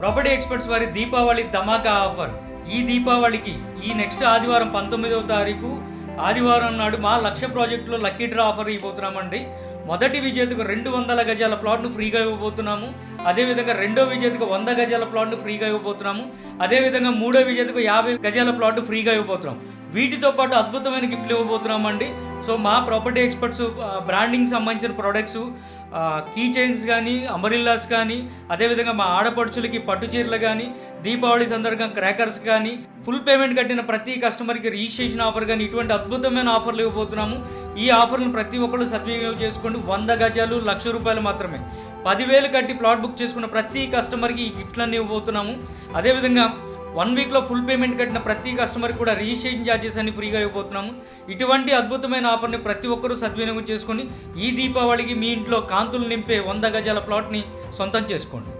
Property experts వారి దీపావళి ధమాకా offer. ఈ దీపావళికి ఈ నెక్స్ట్ ఆదివారం పంతొమ్మిదవ తారీఖు ఆదివారం నాడు మా లక్ష ప్రాజెక్టులో లక్కీ డ్రా ఆఫర్ ఇవ్వబోతున్నామండి. మొదటి విజేతకు రెండు వందల గజాల ప్లాట్ను ఫ్రీగా ఇవ్వబోతున్నాము. అదేవిధంగా రెండో విజేతకు వంద గజాల ప్లాట్ను ఫ్రీగా ఇవ్వబోతున్నాము. అదేవిధంగా మూడో విజేతకు యాభై గజాల ప్లాట్ ఫ్రీగా ఇవ్వబోతున్నాం. వీటితో పాటు అద్భుతమైన గిఫ్ట్లు ఇవ్వబోతున్నామండి. సో మా ప్రాపర్టీ ఎక్స్పర్ట్స్ బ్రాండింగ్ సంబంధించిన ప్రొడక్ట్స్ కీ చైన్స్ కానీ అంబరిల్లాస్ కానీ అదేవిధంగా మా ఆడపడుచులకి పట్టు చీరలు కానీ దీపావళి సందర్భంగా క్రాకర్స్ కానీ ఫుల్ పేమెంట్ కట్టిన ప్రతి కస్టమర్కి రిజిస్ట్రేషన్ ఆఫర్ కానీ ఇటువంటి అద్భుతమైన ఆఫర్లు ఇవ్వబోతున్నాము. ఈ ఆఫర్ను ప్రతి ఒక్కరు సద్వినియోగం చేసుకోండి వంద గజాలు లక్ష రూపాయలు మాత్రమే. పదివేలు కట్టి ప్లాట్ బుక్ చేసుకున్న ప్రతి కస్టమర్కి ఈ గిఫ్ట్లన్నీ ఇవ్వబోతున్నాము. అదేవిధంగా వన్ వీక్లో ఫుల్ పేమెంట్ కట్టిన ప్రతి కస్టమర్కి కూడా రిజిస్ట్రేషన్ ఛార్జెస్ అన్ని ఫ్రీగా ఇవ్వబోతున్నాము ఇటువంటి అద్భుతమైన ఆఫర్ని ప్రతి ఒక్కరూ సద్వినియోగం చేసుకొని ఈ దీపావళికి మీ ఇంట్లో కాంతులు నింపే వంద గజాల ప్లాట్ని సొంతం చేసుకోండి.